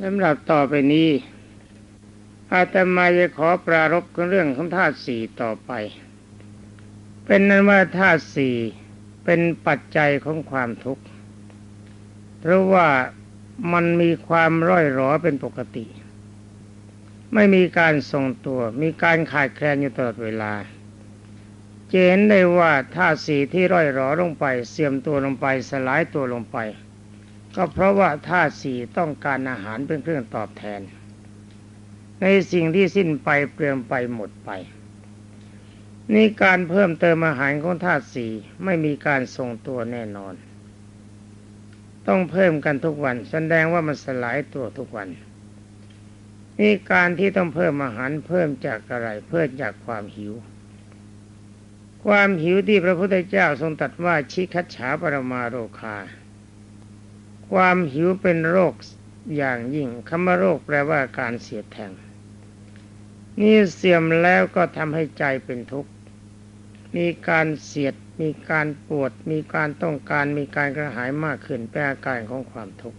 สำหรับต่อไปนี้ อาตมาจะขอปรารบเรื่องของธาตุสี่ต่อไป เป็นนั้นว่าธาตุสี่เป็นปัจจัยของความทุกข์ เพราะว่ามันมีความร่อยหรอเป็นปกติ ไม่มีการทรงตัว มีการขาดแคลนอยู่ตลอดเวลาเจนได้ว่าธาตุสี่ที่ร่อยหรอลงไป เสื่อมตัวลงไปสลายตัวลงไป ก็เพราะว่าธาตุสี่ต้องการอาหารเป็นเครื่องตอบแทน ในสิ่งที่สิ้นไปเปลืองไปหมดไป นี่การเพิ่มเติมอาหารของธาตุสี่ไม่มีการทรงตัวแน่นอน ต้องเพิ่มกันทุกวันแสดงว่ามันสลายตัวทุกวัน นี่การที่ต้องเพิ่มอาหารเพิ่มจากอะไรเพิ่มจากความหิวความหิวที่พระพุทธเจ้าทรงตรัสว่าชิคัตฉาปรมาโรคา ความหิวเป็นโรคอย่างยิ่งคำว่าโรคแปลว่าการเสียดแทง นี่เสื่อมแล้วก็ทำให้ใจเป็นทุกข์ มีการเสียด มีการปวด มีการต้องการ มีการกระหายมากขึ้นเป็นอาการของความทุกข์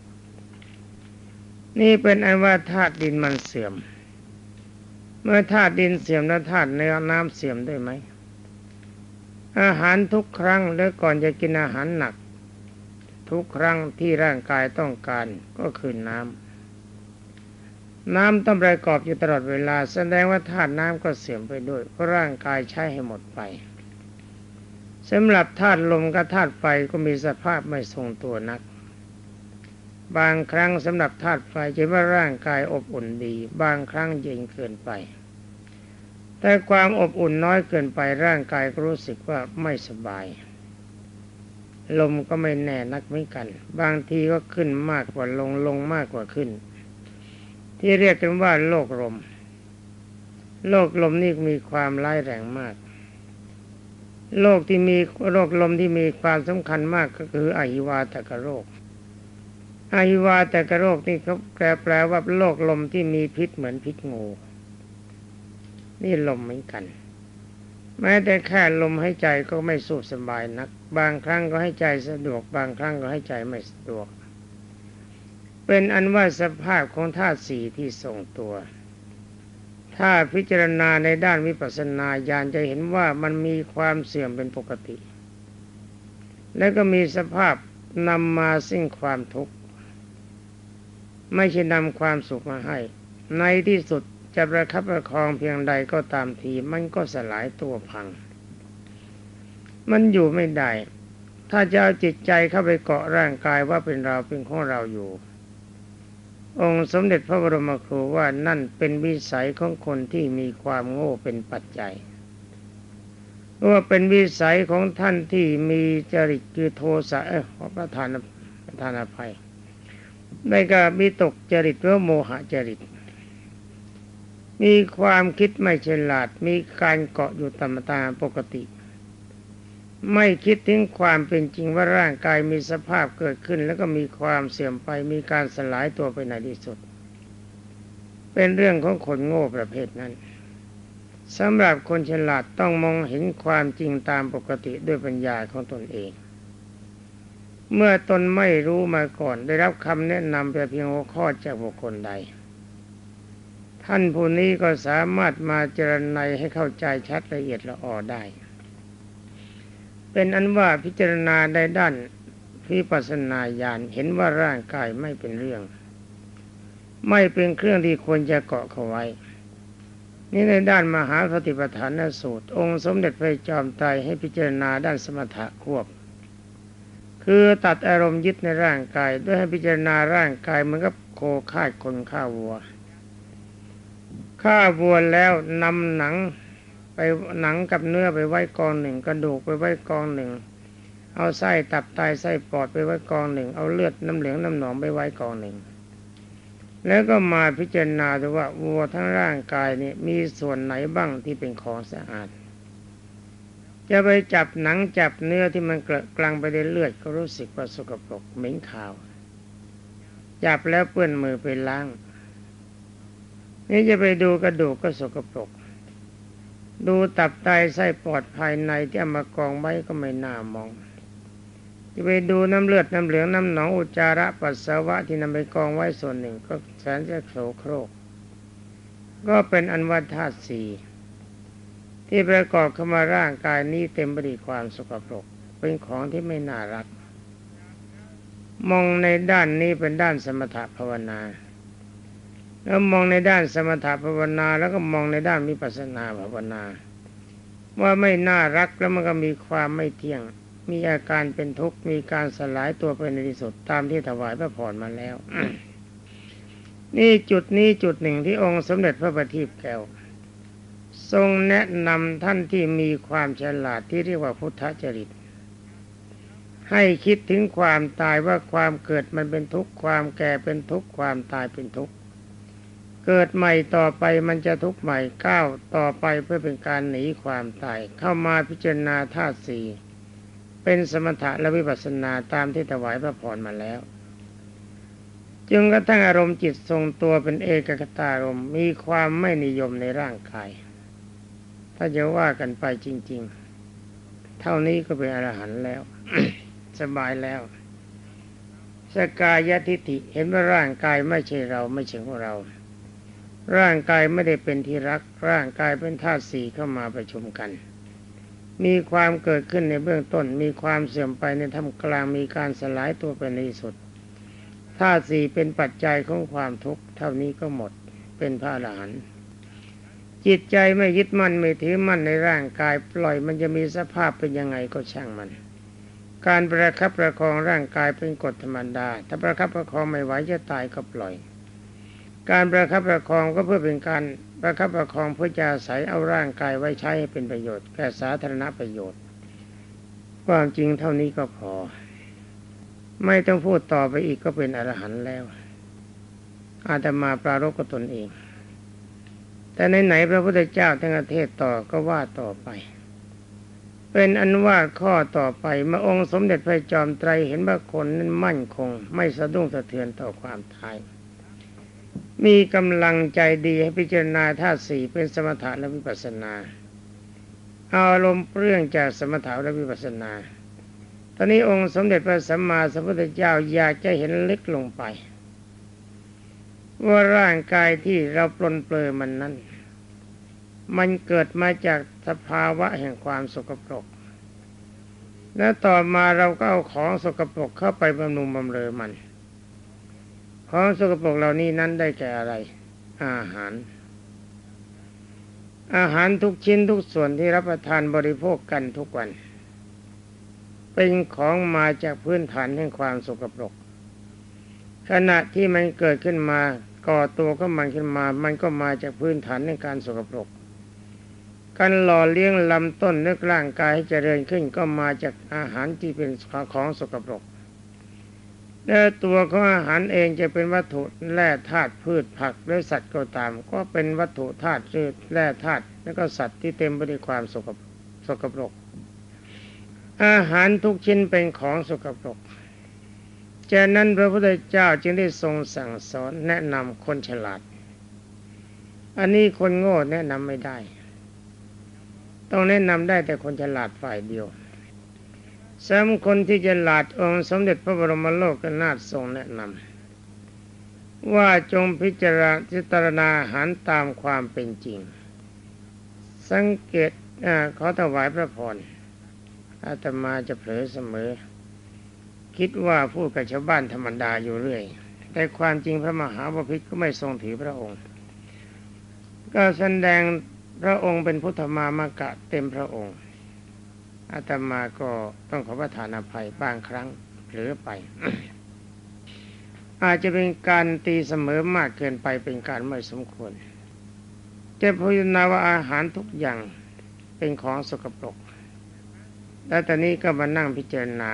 นี่เป็นอันว่าธาตุดินมันเสื่อม เมื่อธาตุดินเสื่อมแล้วธาตุเนื้อน้ำเสื่อมด้วยไหมอาหารทุกครั้งแล้วก่อนจะกินอาหารหนัก ทุกครั้งที่ร่างกายต้องการก็คือน้ำ น้ำต้องประกอบอยู่ตลอดเวลา แสดงว่าธาตุน้ำก็เสื่อมไปด้วย เพราะร่างกายใช้ให้หมดไปสำหรับธาตุลมกับธาตุไฟก็มีสภาพไม่ทรงตัวนัก บางครั้งสำหรับธาตุไฟจะว่าร่างกายอบอุ่นดี บางครั้งเย็นเกินไป แต่ความอบอุ่นน้อยเกินไปร่างกายก็รู้สึกว่าไม่สบาย ลมก็ไม่แน่นักเหมือนกัน บางทีก็ขึ้นมากกว่าลงลงมากกว่าขึ้น ที่เรียกกันว่าโลกลม โลกลมนี่มีความร้ายแรงมากโลกที่มีโรคลมที่มีความสำคัญมากก็คืออหิวาตกโรคอหิวาตกโรคนี่เขาแปลแปลว่าโรคลมที่มีพิษเหมือนพิษงู นี่ลมเหมือนกัน แม้แต่แค่ลมให้ใจก็ไม่สูบสบายนัก บางครั้งก็ให้ใจสะดวก บางครั้งก็ให้ใจไม่สะดวก เป็นอันว่าสภาพของธาตุสี่ที่ทรงตัว ถ้าพิจารณาในด้านวิปัสสนาญาณจะเห็นว่ามันมีความเสื่อมเป็นปกติ และก็มีสภาพนำมาซึ่งความทุกข์ ไม่ใช่นำความสุขมาให้ ในที่สุด จะประคับประคองเพียงใดก็ตามทีมันก็สลายตัวพัง มันอยู่ไม่ได้ ถ้าจะเอาจิตใจเข้าไปเกาะร่างกายว่าเป็นเราเป็นของเราอยู่ องค์สมเด็จพระบรมครูว่านั่นเป็นวิสัยของคนที่มีความโง่เป็นปัจจัยว่าเป็นวิสัยของท่านที่มีจริตคือโทสะเออขอประธานประธานอภัยได้ก็มีตกจริตหรือโมหะจริต มีความคิดไม่ฉลาด มีการเกาะอยู่ตามตาปกติ ไม่คิดถึงความเป็นจริงว่าร่างกายมีสภาพเกิดขึ้น แล้วก็มีความเสื่อมไป มีการสลายตัวไปในที่สุด เป็นเรื่องของคนโง่ประเภทนั้นสำหรับคนฉลาดต้องมองเห็นความจริงตามปกติด้วยปัญญาของตนเอง เมื่อตนไม่รู้มาก่อนได้รับคำแนะนำแต่เพียงหัวข้อจากบุคคลใด ท่านผู้นี้ก็สามารถมาเจรไนให้เข้าใจชัดละเอียดละออได้ เป็นอันว่าพิจารณาในด้านพิปัสนาญาณเห็นว่าร่างกายไม่เป็นเรื่อง ไม่เป็นเครื่องที่ควรจะเกาะเขาไว้ นี่ในด้านมหาปฏิปทานสูตร องค์สมเด็จพระจอมไตรให้พิจารณาด้านสมถะควบ คือตัดอารมณ์ยึดในร่างกาย ด้วยให้พิจารณาร่างกายเหมือนกับโคคาดคนฆ่าวัว ฆ่าวัวแล้วนำหนังไปหนังกับเนื้อไปไว้กองหนึ่ง กระดูกไปไว้กองหนึ่ง เอาไส้ตับไตไส้ปอดไปไว้กองหนึ่ง เอาเลือดน้ำเหลืองน้ำหนองไปไว้กองหนึ่ง แล้วก็มาพิจารณาดูว่าวัวทั้งร่างกายนี่มีส่วนไหนบ้างที่เป็นของสะอาด จะไปจับหนังจับเนื้อที่มันกลางไปในเลือดก็รู้สึกว่าสกปรกเหม็นขาว จับแล้วเปื้อนมือไปล้าง นี่จะไปดูกระดูกก็สกปรก ดูตับไตไส้ปอดภายในที่เอามากองไว้ก็ไม่น่ามอง จะไปดูน้ำเลือดน้ำเหลืองน้ำหนองอุจจาระปัสสาวะที่นำไปกองไว้ส่วนหนึ่ง ก็แสนจะโสโครก ก็เป็นอันวัฏธาตุสี่ที่ประกอบเข้ามาร่างกายนี้เต็มไปด้วยความสกปรก เป็นของที่ไม่น่ารัก มองในด้านนี้เป็นด้านสมถะภาวนา แล้วมองในด้านสมถะภาวนาแล้วก็มองในด้านมิปัสสนาภาวนา ว่าไม่น่ารักแล้วมันก็มีความไม่เที่ยง มีอาการเป็นทุกข์มีการสลายตัวไปในที่สุดตามที่ถวายพระพรมาแล้ว นี่จุดนี้จุดหนึ่งที่องค์สมเด็จพระบัณฑิตแก้ว ทรงแนะนำท่านที่มีความฉลาดที่เรียกว่าพุทธจริตให้คิดถึงความตายว่าความเกิดมันเป็นทุกข์ความแก่เป็นทุกข์ความตายเป็นทุกข์ เกิดใหม่ต่อไปมันจะทุกข์ใหม่ก้าวต่อไปเพื่อเป็นการหนีความตายเข้ามาพิจารณาธาตุสี่เป็นสมถะและวิปัสสนาตามที่ถวายพระพรมาแล้ว จึงกระทั่งอารมณ์จิตทรงตัวเป็นเอกกตารมมีความไม่นิยมในร่างกาย ถ้าจะว่ากันไปจริง ๆ เท่านี้ก็เป็นอรหันต์แล้ว สบายแล้วสกายทิฏฐิเห็นว่าร่างกายไม่ใช่เราไม่ใช่ของเรา ร่างกายไม่ได้เป็นที่รัก ร่างกายเป็นธาตุสี่เข้ามาประชุมกัน มีความเกิดขึ้นในเบื้องต้น มีความเสื่อมไปในท่ามกลางมีการสลายตัวไปในสุดธาตุสี่เป็นปัจจัยของความทุกข์เท่านี้ก็หมดเป็นพระอรหันต์จิตใจไม่ยึดมั่นไม่ถือมั่นในร่างกายปล่อยมันจะมีสภาพเป็นยังไงก็ช่างมัน การประคับประคองร่างกายเป็นกฎธรรมดา ถ้าประคับประคองไม่ไหวจะตายก็ปล่อย การประคับประคองก็เพื่อเป็นการประคับประคองเพื่อจะใส่เอาร่างกายไว้ใช้ให้เป็นประโยชน์แก่สาธารณประโยชน์ ความจริงเท่านี้ก็พอ ไม่ต้องพูดต่อไปอีกก็เป็นอรหันต์แล้ว อาตมาปรารบกับตนเอง แต่ในไหนพระพุทธเจ้าทั้งประเทศต่อก็ว่าต่อไป เป็นอันว่าข้อต่อไปเมื่อองค์สมเด็จพระจอมไตรเห็นว่าคนนั้นมั่นคง ไม่สะดุ้งสะเทือนต่อความตาย มีกำลังใจดีให้พิจารณาธาตุสี่เป็นสมถะและวิปัสสนาเอาอารมณ์เรื่องจากสมถะและวิปัสสนา ตอนนี้องค์สมเด็จพระสัมมาสัมพุทธเจ้าอยากจะเห็นลึกลงไป ว่าร่างกายที่เราปลนเปลือมันนั้น มันเกิดมาจากสภาวะแห่งความสกปรก และต่อมาเราก็เอาของสกปรกเข้าไปบำรุงบำเรอมัน ของสกปรกเหล่านี้นั้นได้แก่อะไร อาหาร อาหารทุกชิ้นทุกส่วนที่รับประทานบริโภคกันทุกวัน เป็นของมาจากพื้นฐานแห่งความสกปรก ขณะที่มันเกิดขึ้นมาก่อตัวก็มันขึ้นมา มันก็มาจากพื้นฐานในการสกปรก การหล่อเลี้ยงลำต้นนึกร่างกายให้เจริญขึ้นก็มาจากอาหารที่เป็นของสกปรก และตัวของอาหารเองจะเป็นวัตถุแร่ธาตุพืชผักหรือสัตว์ก็ตาม ก็เป็นวัตถุธาตุพืชแร่ธาตุแล้วก็สัตว์ที่เต็มไปด้วยความสกปรกสกปรก อาหารทุกชิ้นเป็นของสกปรกจากนั้นพระพุทธเจ้าจึงได้ทรงสั่งสอนแนะนำคนฉลาด อันนี้คนโง่แนะนำไม่ได้ ต้องแนะนำได้แต่คนฉลาดฝ่ายเดียว สามคนที่ฉลาดองค์สมเด็จพระบรมโลกนาถทรงแนะนำว่าจงพิจารณาณาหารตามความเป็นจริง สังเกตอขอถวายพระพรอาตมาจะเผลอเสมอ คิดว่าพูดกับชาวบ้านธรรมดาอยู่เรื่อย แต่ความจริงพระมหาบพิตรก็ไม่ทรงถือพระองค์ ก็แสดงพระองค์เป็นพุทธมามากะเต็มพระองค์ อาตมาก็ต้องขอประทานอภัยบางครั้งเผลอไป อาจจะเป็นการตีเสมอมากเกินไปเป็นการไม่สมควรจะพูดนาว่าอาหารทุกอย่างเป็นของสกปรก แล้วตอนนี้ก็มานั่งพิจารณา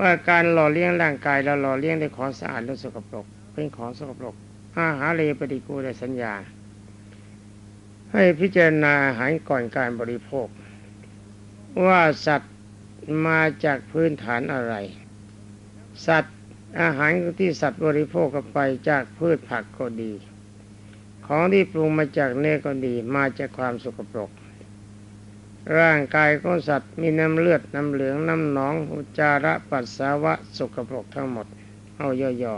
ว่าการหล่อเลี้ยงร่างกายเราหล่อเลี้ยงด้วยของสะอาดและสกปรก เป็นของสกปรก อาหารเลปฏิกูลสัญญา ให้พิจารณาหายก่อนการบริโภค ว่าสัตว์มาจากพื้นฐานอะไร สัตว์อาหารที่สัตว์บริโภคกันไปจากพืชผักก็ดี ของที่ปรุงมาจากเนื้อก็ดีมาจากความสกปรก ร่างกายของสัตว์มีน้ำเลือดน้ำเหลืองน้ำหนองอุจจาระปัสสาวะสกปรกทั้งหมด เอาย่อ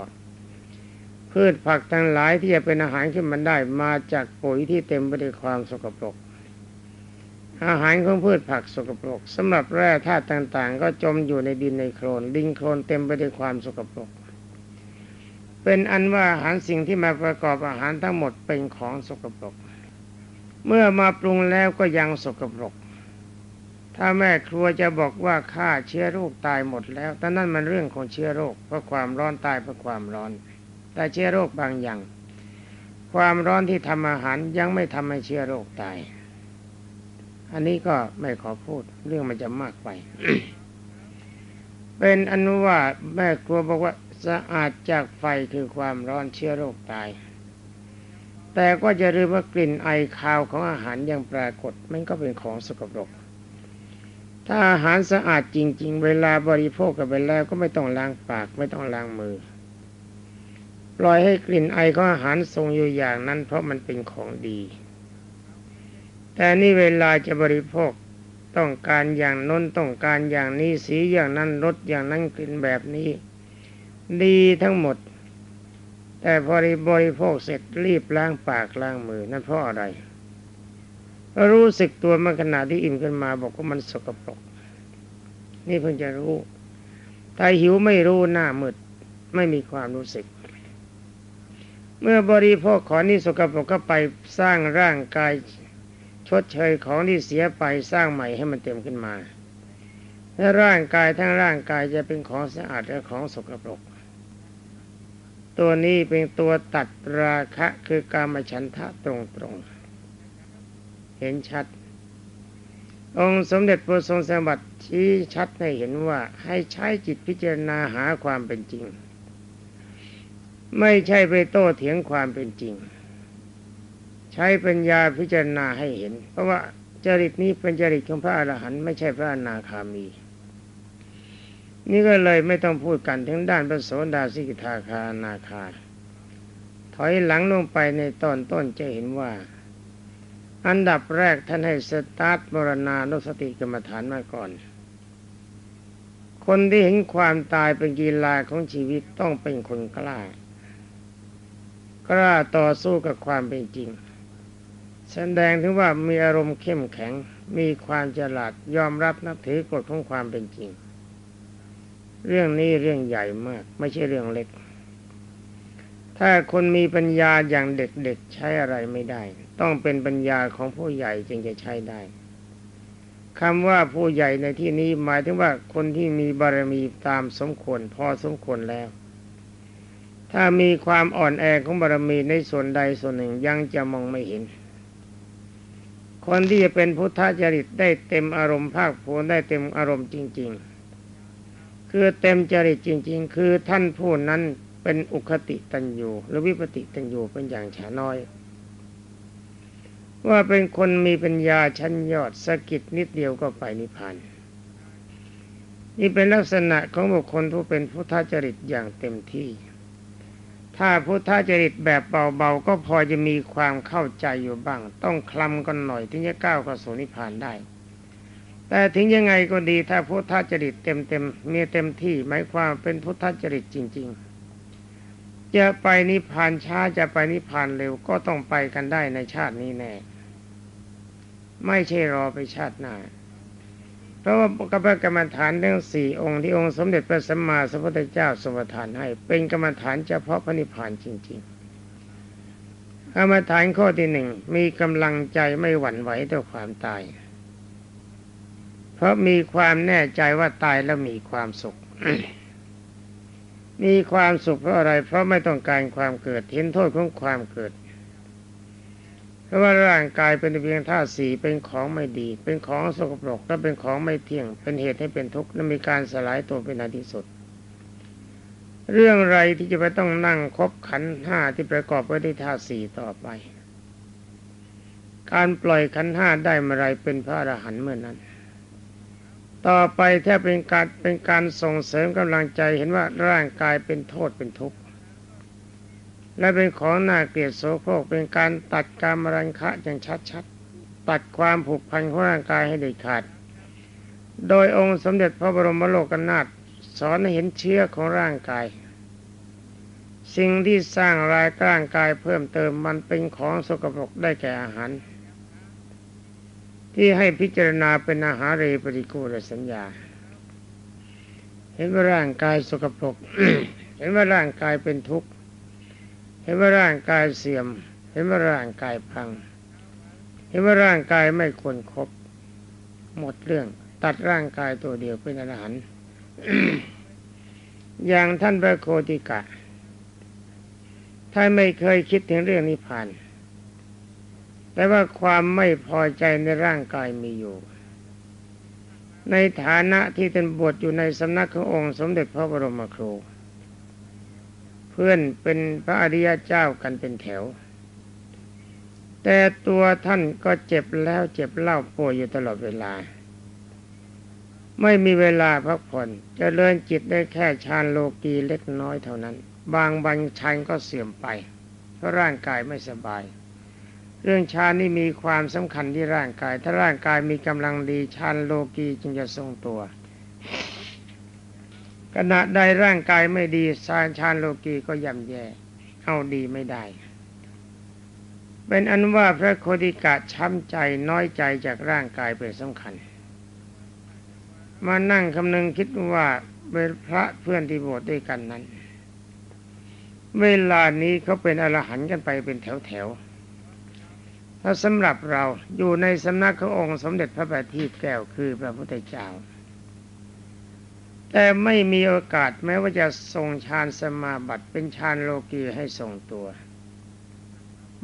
ๆพืชผักทั้งหลายที่จะเป็นอาหารขึ้นมันได้มาจากปุ๋ยที่เต็มไปด้วยความสกปรก อาหารของพืชผักสกปรกสำหรับแร่ธาตุต่างๆ ก็จมอยู่ในดินในโคลนดินโคลนเต็มไปด้วยความสกปรก เป็นอันว่าอาหารสิ่งที่มาประกอบอาหารทั้งหมดเป็นของสกปรก เมื่อมาปรุงแล้วก็ยังสกปรก ถ้าแม่ครัวจะบอกว่าฆ่าเชื้อโรคตายหมดแล้วแต่นั่นมันเรื่องของเชื้อโรคเพราะความร้อนตายเพราะความร้อน แต่เชื้อโรคบางอย่าง ความร้อนที่ทำอาหารยังไม่ทำให้เชื้อโรคตาย อันนี้ก็ไม่ขอพูดเรื่องมันจะมากไป เป็นอนุว่าแม่ครัวบอกว่าสะอาดจากไฟคือความร้อนเชื้อโรคตาย แต่ก็จะลืมว่ากลิ่นไอคาวของอาหารยังปรากฏมันก็เป็นของสกปรก ถ้าอาหารสะอาดจริง ๆ เวลาบริโภคกันไปแล้วก็ไม่ต้องล้างปากไม่ต้องล้างมือ ปล่อยให้กลิ่นไอของอาหารทรงอยู่อย่างนั้น เพราะมันเป็นของดี แต่นี่เวลาจะบริโภคต้องการอย่างน้นต้องการอย่างนี้สีอย่างนั้นรสอย่างนั้นกลิ่นแบบนี้ ดีทั้งหมด แต่พอได้บริโภคเสร็จรีบล้างปากล้างมือนั่นเพราะอะไร รู้สึกตัวเมื่อขณะที่อิ่มขึ้นมาบอกว่ามันสกปรก นี่เพิ่งจะรู้ถ้าหิวไม่รู้หน้ามืดไม่มีความรู้สึก เมื่อบริโภคขอนี่สกปรกก็ไปสร้างร่างกาย ชดเชยของที่เสียไปสร้างใหม่ให้มันเต็มขึ้นมาและร่างกายทั้งร่างกายจะเป็นของสะอาดและของสกปรก ตัวนี้เป็นตัวตัดราคะคือการมาฉันทะตรงๆ เห็นชัด องค์สมเด็จพระทรงสมบัติชี้ชัดให้เห็นว่าให้ใช้จิตพิจารณาหาความเป็นจริง ไม่ใช่ไปโต้เถียงความเป็นจริง ใช้ปัญญาพิจารณาให้เห็น เพราะว่าจริตนี้เป็นจริตของพระอรหันต์ไม่ใช่พระอนาคามี นี่ก็เลยไม่ต้องพูดกันถึงด้านพระโสดาสิกทาคานาคา ถอยหลังลงไปในตอนต้นจะเห็นว่า อันดับแรกท่านให้สตาร์ทมรณานุสติกรรมฐานมาก่อน คนที่เห็นความตายเป็นกีฬาของชีวิตต้องเป็นคนกล้ากล้าต่อสู้กับความเป็นจริง แสดงถึงว่ามีอารมณ์เข้มแข็ง มีความฉลาดยอมรับนับถือกฎของความเป็นจริง เรื่องนี้เรื่องใหญ่มาก ไม่ใช่เรื่องเล็ก ถ้าคนมีปัญญาอย่างเด็กๆใช้อะไรไม่ได้ ต้องเป็นปัญญาของผู้ใหญ่จึงจะใช้ได้คำว่าผู้ใหญ่ในที่นี้หมายถึงว่าคนที่มีบารมีตามสมควรพอสมควรแล้ว ถ้ามีความอ่อนแอของบารมีในส่วนใดส่วนหนึ่งยังจะมองไม่เห็น คนที่จะเป็นพุทธจริตได้เต็มอารมณ์ภาคภูมิได้เต็มอารมณ์จริง ๆ คือเต็มจริตจริง ๆ คือท่านผู้นั้นเป็นอุคติตันยูหรือวิปติตันยูเป็นอย่างฉาน้อย ว่าเป็นคนมีปัญญาชั้นยอดสกิดนิดเดียวก็ไปนิพพานนี่เป็นลักษณะของบุคคลผู้เป็นพุทธจริตอย่างเต็มที่ ถ้าพุทธจริตแบบเบาๆ ก็พอจะมีความเข้าใจอยู่บ้าง ต้องคลำกันหน่อยถึงจะก้าวเข้าสู่นิพพานได้ แต่ถึงยังไงก็ดีถ้าพุทธจริตเต็มๆมีเต็มที่หมายความเป็นพุทธจริตจริง ๆ จะไปนิพพานช้าจะไปนิพพานเร็วก็ต้องไปกันได้ในชาตินี้แน่ ไม่ใช่รอไปชาติหน้า เพราะว่ากรรมกรรมฐานทั้งสี่องค์ที่องค์สมเด็จพระสัมมาสัมพุทธเจ้าสมทานให้ เป็นกรรมฐานเฉพาะพระนิพพานจริงๆกรรมฐานข้อที่หนึ่งมีกำลังใจไม่หวั่นไหวต่อความตาย เพราะมีความแน่ใจว่าตายแล้วมีความสุขมีความสุขเพราะอะไร เพราะไม่ต้องการความเกิดเห็นโทษของความเกิด ราะว่าร่างกายเป็นเพียงธาตุสี่เป็นของไม่ดี เป็นของสกปรกและเป็นของไม่เที่ยง เป็นเหตุให้เป็นทุกข์และมีการสลายตัวเป็นอันที่สุด เรื่องไรที่จะไปต้องนั่งคบขันห้าที่ประกอบไว้ด้วยธาตุสี่ต่อไป การปล่อยขันห้าได้เมื่อไรเป็นพระอรหันต์เมื่อนั้น ต่อไปถ้าเป็นการเป็นการส่งเสริมกำลังใจเห็นว่าร่างกายเป็นโทษเป็นทุกข์ และเป็นของน่าเกลียดโสโครกเป็นการตัดการมรังคะอย่างชัดตัดความผูกพันของร่างกายให้เด็ดขาด โดยองค์สมเด็จพระบรมโลกนาถสอนให้เห็นเชื้อของร่างกาย สิ่งที่สร้างรายร่างกายเพิ่มเติมมันเป็นของสกปรกได้แก่อาหาร ที่ให้พิจารณาเป็นอาหารเรปฏิกูลสัญญา เห็นว่าร่างกายสกปรก เห็นว่าร่างกายเป็นทุกข์ เห็นว่าร่างกายเสื่อม เห็นว่าร่างกายพัง เห็นว่าร่างกายไม่ควรครบ หมดเรื่อง ตัดร่างกายตัวเดียวเป็นอรหันต์อย่างท่านพระโคติกะท่านไม่เคยคิดถึงเรื่องนิพพาน แต่ว่าความไม่พอใจในร่างกายมีอยู่ ในฐานะที่ท่านบวชอยู่ในสำนักขององค์สมเด็จพระบรมครู เพื่อนเป็นพระอริยเจ้ากันเป็นแถว แต่ตัวท่านก็เจ็บแล้วเจ็บเล่าป่วยอยู่ตลอดเวลา ไม่มีเวลาพักผ่อนจเจริญจิตได้แค่ฌานโลกีเล็กน้อยเท่านั้น บางบันชันก็เสื่อมไป เพราะร่างกายไม่สบาย เรื่องฌานนี่มีความสำคัญที่ร่างกาย ถ้าร่างกายมีกำลังดีฌานโลกีจึงจะทรงตัว ขณะใดร่างกายไม่ดีฌานฌานโลกีก็ย่ำแย่เอาดีไม่ได้ เป็นอันว่าพระโคดิกะช้ำใจน้อยใจจากร่างกายเป็นสำคัญ มานั่งคำนึงคิดว่าเป็นพระเพื่อนที่บวชดด้วยกันนั้น เวลานี้เขาเป็นอรหันต์กันไปเป็นแถวๆถ้าสำหรับเราอยู่ในสำนักขององค์สมเด็จพระบัณฑิตแก้วคือพระพุทธเจ้า แต่ไม่มีโอกาสแม้ว่าจะทรงฌานสมาบัติเป็นฌานโลกีให้ทรงตัว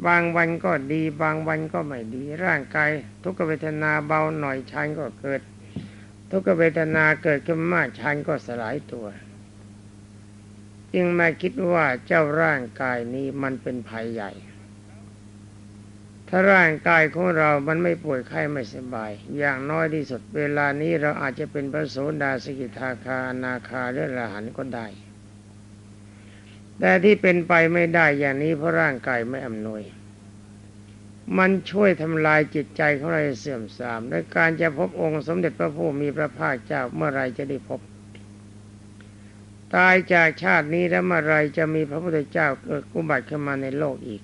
บางวันก็ดีบางวันก็ไม่ดี ร่างกายทุกขเวทนาเบาหน่อยฌานก็เกิด ทุกขเวทนาเกิดขึ้นมากฌานก็สลายตัว จึงมาคิดว่าเจ้าร่างกายนี้มันเป็นภัยใหญ่ ถ้าร่างกายของเรามันไม่ป่วยไข้ไม่สบาย อย่างน้อยที่สุดเวลานี้เราอาจจะเป็นพระโสดาสกิทาคานาคาหรืออรหันก็ได้ แต่ที่เป็นไปไม่ได้อย่างนี้เพราะร่างกายไม่อำนวย มันช่วยทำลายจิตใจของเราให้เสื่อมทรามและการจะพบองค์สมเด็จพระผู้มีพระภาคเจ้าเมื่อไรจะได้พบตายจากชาตินี้แล้วเมื่อไรจะมีพระพุทธเจ้าเกิดกุบัติขึ้นมาในโลกอีก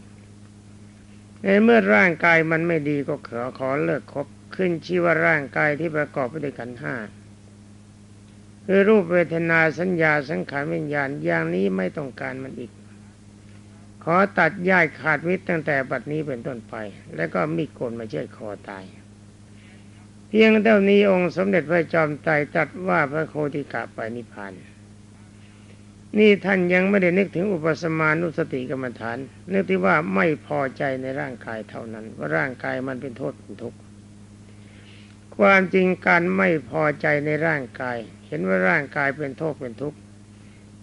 ในเมื่อร่างกายมันไม่ดีก็ขอขอเลิกคบขึ้นชื่อว่าร่างกายที่ประกอบไปด้วยกันห้าคือรูปเวทนาสัญญาสังขารวิญญาณอย่างนี้ไม่ต้องการมันอีก ขอตัดย่ายขาดวิตตั้งแต่บัดนี้เป็นต้นไป แล้วก็มีโกนมาเชือดคอตาย เพียงเท่านี้องค์สมเด็จพระจอมไตรตรัสว่าพระโคติกะไปนิพพาน นี่ท่านยังไม่ได้นึกถึงอุปสมานุสติกรรมฐาน นึกที่ว่าไม่พอใจในร่างกายเท่านั้น ว่าร่างกายมันเป็นโทษเป็นทุกข์ความจริงการไม่พอใจในร่างกาย เห็นว่าร่างกายเป็นโทษเป็นทุกข์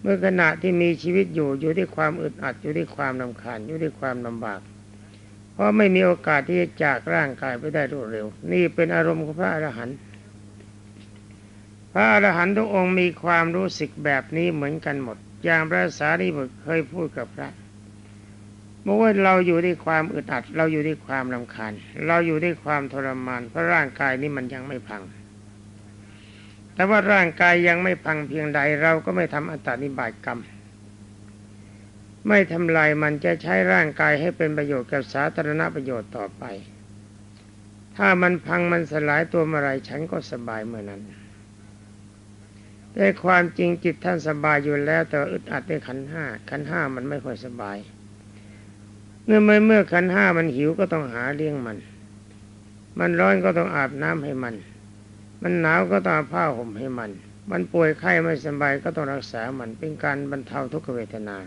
เมื่อขณะที่มีชีวิตอยู่อยู่ที่ความอึดอัดอยู่ที่ความลำคาญอยู่ที่ความลำบาก เพราะไม่มีโอกาสที่จะจากร่างกายไปได้รวดเร็ว นี่เป็นอารมณ์ของพระอรหันต์ พระอรหันต์ทุกองค์มีความรู้สึกแบบนี้เหมือนกันหมด อย่างพระสารีบุตรเคยพูดกับพระบอกว่าเราอยู่ที่ความอึดอัด เราอยู่ที่ความลำคาญ เราอยู่ที่ความทรมาน เพราะร่างกายนี้มันยังไม่พัง แต่ว่าร่างกายยังไม่พังเพียงใดเราก็ไม่ทำอัตตานิบาตกรรม ไม่ทำลายมันจะใช้ร่างกายให้เป็นประโยชน์กับสาธารณประโยชน์ต่อไป ถ้ามันพังมันสลายตัวเมื่อไรฉันก็สบายเมื่อนั้น แต่ความจริงจิตท่านสบายอยู่แล้ว แต่อึดอัดในขันห้าขันห้ามันไม่ค่อยสบาย เมื่อเมื่อขันห้ามันหิวก็ต้องหาเลี้ยงมัน มันร้อนก็ต้องอาบน้ำให้มัน มันหนาวก็ต้องอาผ้าห่มให้มัน มันป่วยไข้ไม่สบายก็ต้องรักษามันเป็นการบรรเทาทุกขเวทนา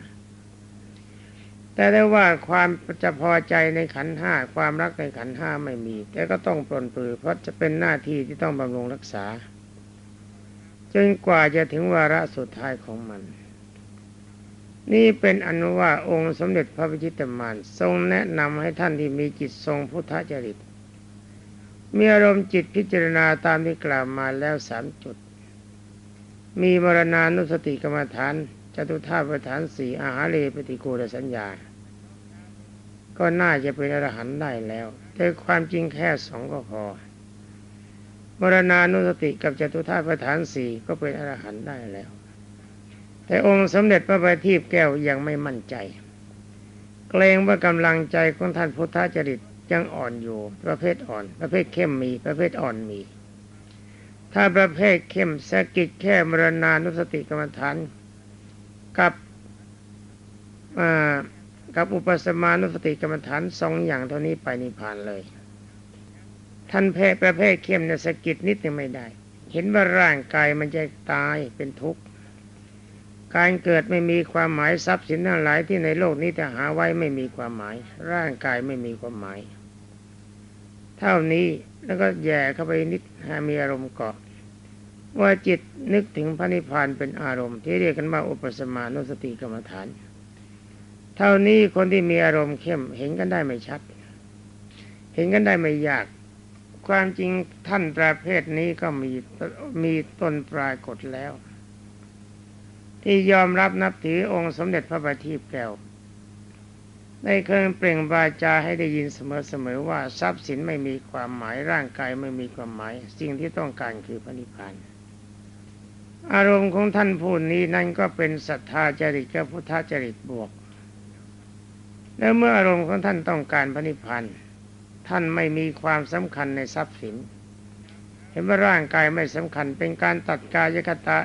แต่ได้ว่าความจะพอใจในขันห้าความรักในขันห้าไม่มี แต่ก็ต้องปลนปลือเพราะจะเป็นหน้าที่ที่ต้องบำรุงรักษา จนกว่าจะถึงวาระสุดท้ายของมัน นี่เป็นอนุว่าองค์สมเด็จพระพิชิตมารทรงแนะนำให้ท่านที่มีจิตทรงพุทธจริต มีอารมณ์จิตพิจารณาตามที่กล่าวมาแล้วสามจุด มีมรณานุสติกรรมฐานจตุธาตุฐานสี่อาหารเลปฏิกูลสัญญา ก็น่าจะเป็นอรหันต์ได้แล้ว แต่ความจริงแค่สองก็พอ มรณานุสติกับจตุธาตุประธานสี่ก็เป็นอรหันต์ได้แล้ว แต่องค์สมเด็จพระบัณฑิตแก้วยังไม่มั่นใจ เกรงว่ากำลังใจของท่านพุทธจริตยังอ่อนอยู่ ประเภทอ่อน ประเภทเข้มมี ประเภทอ่อนมี ถ้าประเภทเข้มสกิดแค่มรณานุสติกรรมฐานกับกับอุปสมานุสติกรรมฐานสองอย่างเท่านี้ไปนิพพานเลย ท่านเพศประเภทเข้มเนี่ยสกิดนิดนึงไม่ได้ เห็นว่าร่างกายมันจะตายเป็นทุกข์ การเกิดไม่มีความหมายทรัพย์สินทั้งหลายที่ในโลกนี้แต่หาไว้ไม่มีความหมาย ร่างกายไม่มีความหมาย เท่านี้แล้วก็แย่เข้าไปนิดหามีอารมณ์เกาะว่าจิตนึกถึงพระนิพพานเป็นอารมณ์ ที่เรียกกันว่าอุปสมานุสติกรรมฐาน เท่านี้คนที่มีอารมณ์เข้มเห็นกันได้ไม่ชัด เห็นกันได้ไม่ยาก ความจริงท่านประเภทนี้ก็มีมีต้นปลายกฎแล้ว ที่ยอมรับนับถือองค์สมเด็จพระบัณฑิตแก้วได้เคยเปล่งบาจาให้ได้ยินเสมอๆว่าทรัพย์สินไม่มีความหมายร่างกายไม่มีความหมาย สิ่งที่ต้องการคือพระนิพพานอารมณ์ของท่านผู้นี้นั่นก็เป็นศรัทธาจริตกับพุทธจริตบวก แล้วเมื่ออารมณ์ของท่านต้องการพระนิพพาน ท่านไม่มีความสำคัญในทรัพย์สิน เห็นว่าร่างกายไม่สำคัญ เป็นการตัดกายคตา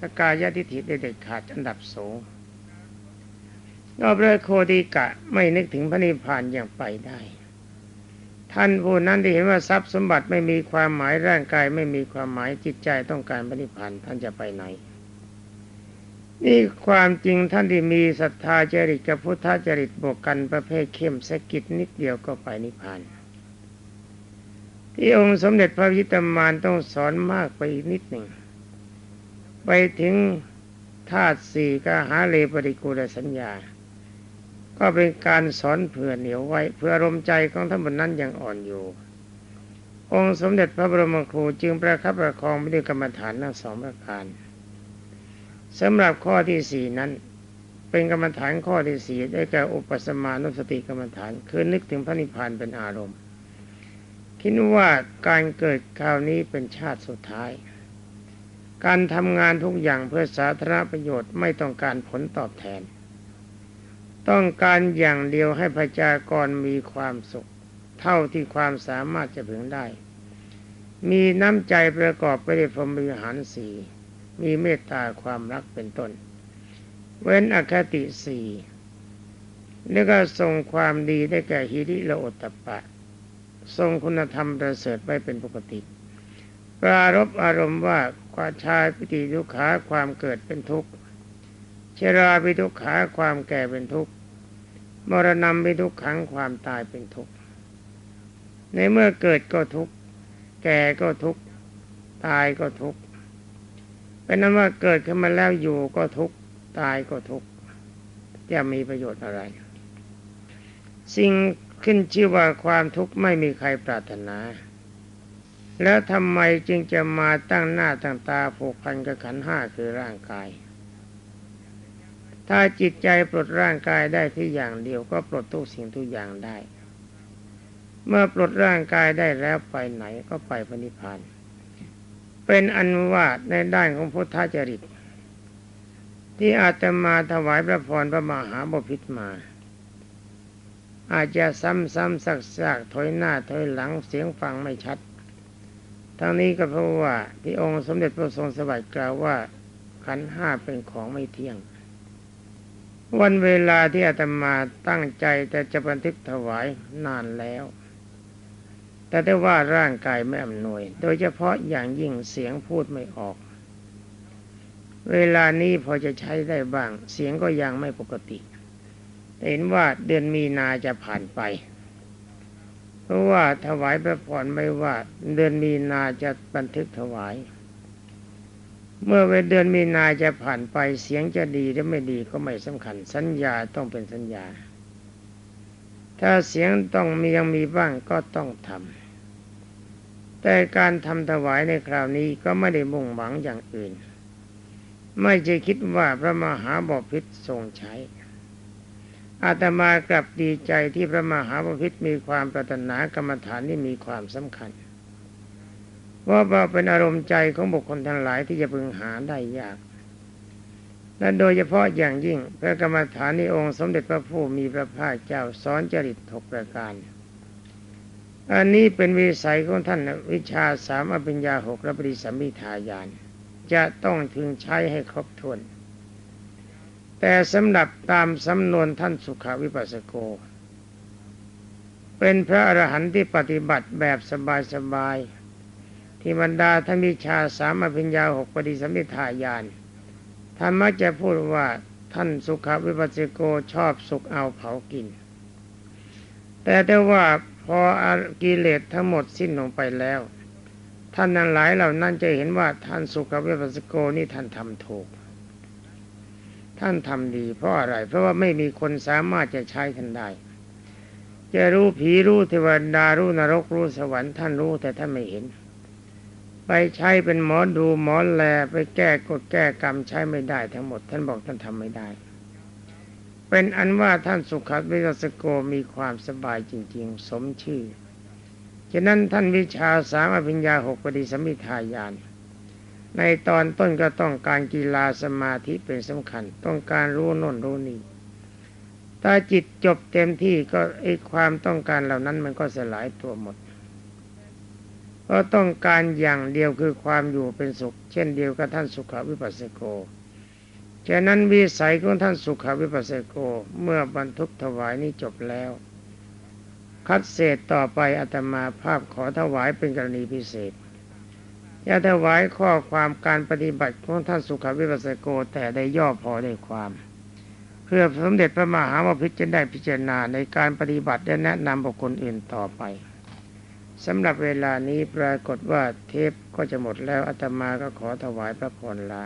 สกายทิฏฐิเด็ดขาดอันดับสูงนอบเลยโคดีกะไม่นึกถึงพระนิพพานอย่างไปได้ ท่านผู้นั้นที่เห็นว่าทรัพย์สมบัติไม่มีความหมายร่างกายไม่มีความหมายจิตใจต้องการพระนิพพานท่านจะไปไหนนี่ความจริงท่านที่มีศรัทธาจริตกับพุทธจริตบวกกันประเภทเข้มสกิดนิดเดียวก็ไปนิพพาน ที่องค์สมเด็จพระพิตามานต้องสอนมากไปนิดหนึ่ง ไปถึงธาตุสี่ก็หาเลปริกูลสัญญา ก็เป็นการสอนเผื่อเหนียวไว้ เพื่ออารมใจของท่านบนนั้นยังอ่อนอยู่ องค์สมเด็จพระบรมครูจึงประคับประคองไปด้วยกรรมฐานทั้งสองประการสำหรับข้อที่สี่นั้นเป็นกรรมฐานข้อที่สี่ได้แก่อุปสมานุสติกรรมฐาน คือนึกถึงพระนิพพานเป็นอารมณ์ คิดว่าการเกิดคราวนี้เป็นชาติสุดท้าย การทำงานทุกอย่างเพื่อสาธารณประโยชน์ไม่ต้องการผลตอบแทน ต้องการอย่างเดียวให้ประชากรมีความสุข เท่าที่ความสามารถจะพึงได้ มีน้ำใจประกอบไปด้วยพรหมวิหารสีมีเมตตาความรักเป็นต้น เว้นอคติสี่แล้วก็ทรงความดีได้แก่ฮิริละโอตปะ ทรงคุณธรรมประเสริฐไว้เป็นปกติ ปรารบอารมณ์ว่าความชายปิติทุกขาความเกิดเป็นทุกข์เชราปิทุกขาความแก่เป็นทุกข์มรณะปิทุกขังความตายเป็นทุกข์ในเมื่อเกิดก็ทุกข์แก่ก็ทุกข์ตายก็ทุกข์เป็นนั้นว่าเกิดขึ้นมาแล้วอยู่ก็ทุกข์ตายก็ทุกข์จะมีประโยชน์อะไร สิ่ง ขึ้นชื่อว่าความทุกข์ไม่มีใครปรารถนา แล้วทำไมจึงจะมาตั้งหน้าตั้งตาผูกพันกับขันห้าคือร่างกาย ถ้าจิตใจปลดร่างกายได้ที่อย่างเดียวก็ปลดทุกสิ่งทุกอย่างได้ เมื่อปลดร่างกายได้แล้วไปไหนก็ไปพระนิพพาน เป็นอันว่าในด้านของพุทธจริต ที่อาตมาถวายพระพรพระมหาบพิตรมา อาจจะซ้ำๆซักๆถอยหน้าถอยหลังเสียงฟังไม่ชัด ทั้งนี้ก็เพราะว่าที่องค์สมเด็จพระทรงสวัสดิ์กล่าวว่าขันห้าเป็นของไม่เที่ยง วันเวลาที่อาตมาตั้งใจแต่จะบันทึกถวายนานแล้ว แต่ได้ว่าร่างกายไม่อำนวย โดยเฉพาะอย่างยิ่งเสียงพูดไม่ออก เวลานี้พอจะใช้ได้บ้าง เสียงก็ยังไม่ปกติ เห็นว่าเดือนมีนาจะผ่านไป เพราะว่าถวายพระพรไม่ว่า เดือนมีนาจะบันทึกถวาย เมื่อเวเดือนมีนาจะผ่านไปเสียงจะดีหรือไม่ดีก็ไม่สำคัญ สัญญาต้องเป็นสัญญา ถ้าเสียงต้องมียังมีบ้างก็ต้องทำแต่การทำถวายในคราวนี้ก็ไม่ได้มุ่งหวังอย่างอื่น ไม่ใช่คิดว่าพระมหาบพิตรทรงใช้ อาตมากลับดีใจที่พระมหาพิษมีความปรารถนากรรมฐานที่มีความสำคัญว่าเป็นอารมณ์ใจของบุคคลทั้งหลายที่จะพึงหาได้ยาก และโดยเฉพาะอย่างยิ่งพระกรรมฐานในองค์สมเด็จพระผู้มีพระภาคเจ้าสอนจริตหกประการ อันนี้เป็นวิสัยของท่านวิชาสามอภิญญาหกและปริสัมมิทายาน จะต้องถึงใช้ให้ครบถ้วน แต่สำหรับตามสำนวนท่านสุขวิปัสสโก เป็นพระอรหันต์ที่ปฏิบัติแบบสบายๆที่บรรดาท่านวิชาสามอภิญญาหกปฏิสัมมิทายานท่านมักจะพูดว่าท่านสุขวิปัสสโกชอบสุขเอาเผากิน แต่ได้ว่าพอกิเลสทั้งหมดสิ้นลงไปแล้ว ท่านนั้นหลายเหล่านั้นจะเห็นว่าท่านสุขวิปัสสโกนี่ท่านทำถูก ท่านทำดี เพราะอะไร เพราะว่าไม่มีคนสามารถจะใช้ท่านได้ จะรู้ผีรู้เทวดารู้นรกรู้สวรรค์ท่านรู้แต่ท่านไม่เห็น ไปใช้เป็นหมอดูหมอแลไปแก้กฎแก้กรรมใช้ไม่ได้ทั้งหมด ท่านบอกท่านทำไม่ได้ เป็นอันว่าท่านสุขวิปัสสโกมีความสบายจริง ๆ สมชื่อฉะนั้นท่านวิชาสามอภิญญาหกปฏิสมิทายาน ในตอนต้นก็ต้องการกีฬาสมาธิเป็นสำคัญ ต้องการรู้น่นรู้นี่ถ้าจิตจบเต็มที่ก็ไอความต้องการเหล่านั้นมันก็สลายตัวหมดเพราะต้องการอย่างเดียวคือความอยู่เป็นสุข เช่นเดียวกับท่านสุขวิปัสสโกฉะนั้นวิสัยของท่านสุขวิปัสสโกเมื่อบรรทุกถวายนี้จบแล้ว คัดเศษต่อไปอาตมาภาพขอถวายเป็นกรณีพิเศษ อย่าถวายข้อความการปฏิบัติของท่านสุขวิปัสสโกแต่ได้ย่อพอได้ความ เพื่อสมเด็จพระมหาวพิจจะได้พิจารณาในการปฏิบัติและแนะนำบุคคลอื่นต่อไปสำหรับเวลานี้ปรากฏว่าเทปก็จะหมดแล้วอาตมาก็ขอถวายพระพรลา